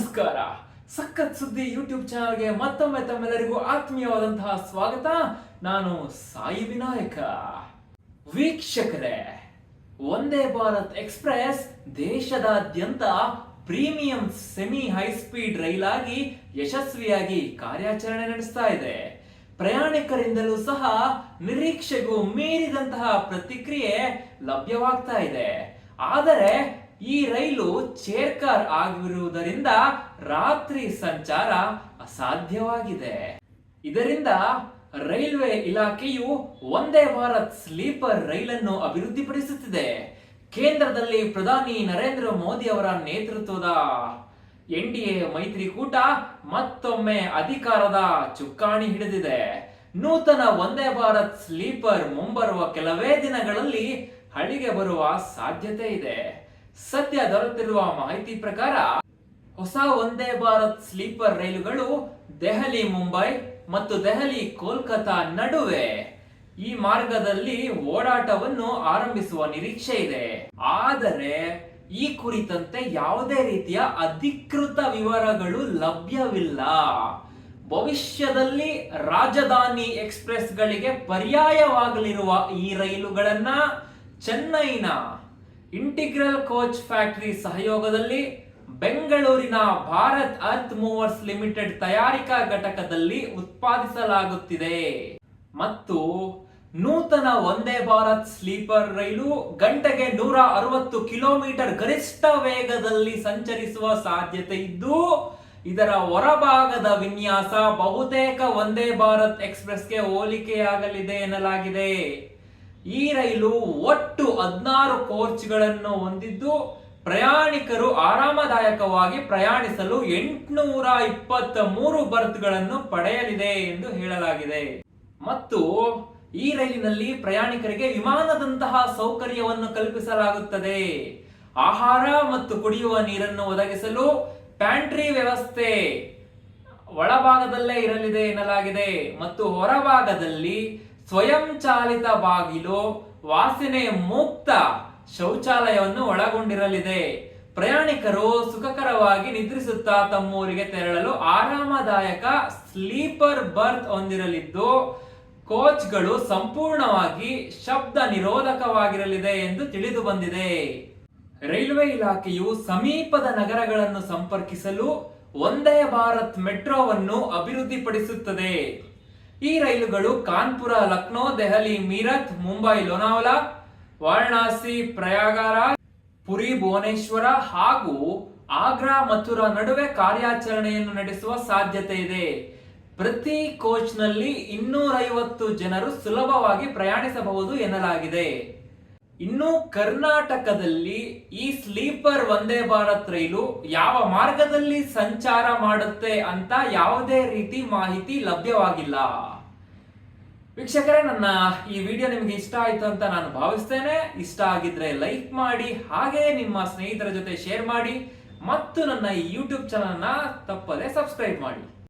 ನಮಸ್ಕಾರ. ಸಖತ್ ಸುದ್ದಿ ಯೂಟ್ಯೂಬ್ ಚಾನಲ್ಗೆ ಮತ್ತೊಮ್ಮೆ ತಮ್ಮೆಲ್ಲರಿಗೂ ಆತ್ಮೀಯವಾದಂತಹ ಸ್ವಾಗತ. ನಾನು ಸಾಯಿ ವಿನಾಯಕ. ವೀಕ್ಷಕರೇ ಒಂದೇ ಭಾರತ್ ಎಕ್ಸ್ಪ್ರೆಸ್ ದೇಶದಾದ್ಯಂತ ಪ್ರೀಮಿಯಂ ಸೆಮಿ ಹೈ ಸ್ಪೀಡ್ ರೈಲಾಗಿ ಯಶಸ್ವಿಯಾಗಿ ಕಾರ್ಯಾಚರಣೆ ನಡೆಸ್ತಾ ಇದೆ. ಪ್ರಯಾಣಿಕರಿಂದಲೂ ಸಹ ನಿರೀಕ್ಷೆಗೂ ಮೀರಿದಂತಹ ಪ್ರತಿಕ್ರಿಯೆ ಲಭ್ಯವಾಗ್ತಾ ಇದೆ. ಆದರೆ ಈ ರೈಲು ಚೇರ್ಕಾರ್ ಆಗಿರುವುದರಿಂದ ರಾತ್ರಿ ಸಂಚಾರ ಅಸಾಧ್ಯವಾಗಿದೆ. ಇದರಿಂದ ರೈಲ್ವೆ ಇಲಾಖೆಯು ಒಂದೇ ಭಾರತ್ ಸ್ಲೀಪರ್ ರೈಲನ್ನು ಅಭಿವೃದ್ಧಿಪಡಿಸುತ್ತಿದೆ. ಕೇಂದ್ರದಲ್ಲಿ ಪ್ರಧಾನಿ ನರೇಂದ್ರ ಮೋದಿ ಅವರ ನೇತೃತ್ವದ ಎನ್ ಡಿ ಎ ಮೈತ್ರಿಕೂಟ ಮತ್ತೊಮ್ಮೆ ಅಧಿಕಾರದ ಚುಕ್ಕಾಣಿ ಹಿಡಿದಿದೆ. ನೂತನ ಒಂದೇ ಭಾರತ್ ಸ್ಲೀಪರ್ ಮುಂಬರುವ ಕೆಲವೇ ದಿನಗಳಲ್ಲಿ ಹಳಿಗೆ ಬರುವ ಸಾಧ್ಯತೆ ಇದೆ. ಸದ್ಯ ದೊರೆತಿರುವ ಮಾಹಿತಿ ಪ್ರಕಾರ ಹೊಸ ಒಂದೇ ಭಾರತ್ ಸ್ಲೀಪರ್ ರೈಲುಗಳು ದೆಹಲಿ, ಮುಂಬೈ ಮತ್ತು ದೆಹಲಿ, ಕೋಲ್ಕತಾ ನಡುವೆ ಈ ಮಾರ್ಗದಲ್ಲಿ ಓಡಾಟವನ್ನು ಆರಂಭಿಸುವ ನಿರೀಕ್ಷೆ ಇದೆ. ಆದರೆ ಈ ಕುರಿತಂತೆ ಯಾವುದೇ ರೀತಿಯ ಅಧಿಕೃತ ವಿವರಗಳು ಲಭ್ಯವಿಲ್ಲ. ಭವಿಷ್ಯದಲ್ಲಿ ರಾಜಧಾನಿ ಎಕ್ಸ್ಪ್ರೆಸ್ಗಳಿಗೆ ಪರ್ಯಾಯವಾಗಲಿರುವ ಈ ರೈಲುಗಳನ್ನ ಚೆನ್ನೈನ ಇಂಟಿಗ್ರಲ್ ಕೋಚ್ ಫ್ಯಾಕ್ಟರಿ ಸಹಯೋಗದಲ್ಲಿ ಬೆಂಗಳೂರಿನ ಭಾರತ್ ಅರ್ಥ್ ಮೂವರ್ಸ್ ಲಿಮಿಟೆಡ್ ತಯಾರಿಕಾ ಘಟಕದಲ್ಲಿ ಉತ್ಪಾದಿಸಲಾಗುತ್ತಿದೆ. ಮತ್ತು ನೂತನ ವಂದೇ ಭಾರತ್ ಸ್ಲೀಪರ್ ರೈಲು ಗಂಟೆಗೆ ನೂರ ಅರವತ್ತು ಕಿಲೋಮೀಟರ್ ಗರಿಷ್ಠ ವೇಗದಲ್ಲಿ ಸಂಚರಿಸುವ ಸಾಧ್ಯತೆ ಇದ್ದು, ಇದರ ಹೊರಭಾಗದ ವಿನ್ಯಾಸ ಬಹುತೇಕ ವಂದೇ ಭಾರತ್ ಎಕ್ಸ್ಪ್ರೆಸ್ಗೆ ಹೋಲಿಕೆಯಾಗಲಿದೆ ಎನ್ನಲಾಗಿದೆ. ಈ ರೈಲು ಒಟ್ಟು ಹದಿನಾರು ಕೋಚ್ಗಳನ್ನು ಹೊಂದಿದ್ದು ಪ್ರಯಾಣಿಕರು ಆರಾಮದಾಯಕವಾಗಿ ಪ್ರಯಾಣಿಸಲು ಎಂಟುನೂರ ಇಪ್ಪತ್ತ ಮೂರು ಬರ್ತ್ಗಳನ್ನು ಪಡೆಯಲಿದೆ ಎಂದು ಹೇಳಲಾಗಿದೆ. ಮತ್ತು ಈ ರೈಲಿನಲ್ಲಿ ಪ್ರಯಾಣಿಕರಿಗೆ ವಿಮಾನದಂತಹ ಸೌಕರ್ಯವನ್ನು ಕಲ್ಪಿಸಲಾಗುತ್ತದೆ. ಆಹಾರ ಮತ್ತು ಕುಡಿಯುವ ನೀರನ್ನು ಒದಗಿಸಲು ಪ್ಯಾಂಟ್ರಿ ವ್ಯವಸ್ಥೆ ಒಳಭಾಗದಲ್ಲೇ ಇರಲಿದೆ ಎನ್ನಲಾಗಿದೆ. ಮತ್ತು ಹೊರಭಾಗದಲ್ಲಿ ಸ್ವಯಂ ಚಾಲಿತ ಬಾಗಿಲು ವಾಸನೆ ಮುಕ್ತ ಶೌಚಾಲಯವನ್ನು ಒಳಗೊಂಡಿರಲಿದೆ. ಪ್ರಯಾಣಿಕರು ಸುಖಕರವಾಗಿ ನಿದ್ರಿಸುತ್ತಾ ತಮ್ಮೂರಿಗೆ ತೆರಳಲು ಆರಾಮದಾಯಕ ಸ್ಲೀಪರ್ ಬರ್ತ್ ಹೊಂದಿರಲಿದ್ದು, ಕೋಚ್ಗಳು ಸಂಪೂರ್ಣವಾಗಿ ಶಬ್ದ ನಿರೋಧಕವಾಗಿರಲಿದೆ ಎಂದು ತಿಳಿದು ಬಂದಿದೆ. ರೈಲ್ವೆ ಇಲಾಖೆಯು ಸಮೀಪದ ನಗರಗಳನ್ನು ಸಂಪರ್ಕಿಸಲು ಒಂದೇ ಭಾರತ್ ಮೆಟ್ರೋವನ್ನು ಅಭಿವೃದ್ಧಿಪಡಿಸುತ್ತದೆ. ಈ ರೈಲುಗಳು ಕಾನ್ಪುರ, ಲಕ್ನೋ, ದೆಹಲಿ, ಮೀರತ್, ಮುಂಬೈ, ಲೋನಾವಲಾ, ವಾರಣಾಸಿ, ಪ್ರಯಾಗರಾಜ್, ಪುರಿ, ಭುವನೇಶ್ವರ ಹಾಗೂ ಆಗ್ರಾ, ಮಥುರಾ ನಡುವೆ ಕಾರ್ಯಾಚರಣೆಯನ್ನು ನಡೆಸುವ ಸಾಧ್ಯತೆ ಇದೆ. ಪ್ರತಿ ಕೋಚ್ನಲ್ಲಿ ಇನ್ನೂರೈವತ್ತು ಜನರು ಸುಲಭವಾಗಿ ಪ್ರಯಾಣಿಸಬಹುದು ಎನ್ನಲಾಗಿದೆ. ಇನ್ನು ಕರ್ನಾಟಕದಲ್ಲಿ ಈ ಸ್ಲೀಪರ್ ವಂದೇ ಭಾರತ್ ರೈಲು ಯಾವ ಮಾರ್ಗದಲ್ಲಿ ಸಂಚಾರ ಮಾಡುತ್ತೆ ಅಂತ ಯಾವುದೇ ರೀತಿ ಮಾಹಿತಿ ಲಭ್ಯವಾಗಿಲ್ಲ. ವೀಕ್ಷಕರೇ, ನನ್ನ ಈ ವಿಡಿಯೋ ನಿಮಗೆ ಇಷ್ಟ ಆಯ್ತು ಅಂತ ನಾನು ಭಾವಿಸ್ತೇನೆ. ಇಷ್ಟ ಆಗಿದ್ರೆ ಲೈಕ್ ಮಾಡಿ, ಹಾಗೆ ನಿಮ್ಮ ಸ್ನೇಹಿತರ ಜೊತೆ ಶೇರ್ ಮಾಡಿ, ಮತ್ತು ನನ್ನ ಈ ಯೂಟ್ಯೂಬ್ ಚಾನಲ್ನ ತಪ್ಪದೆ ಸಬ್ಸ್ಕ್ರೈಬ್ ಮಾಡಿ.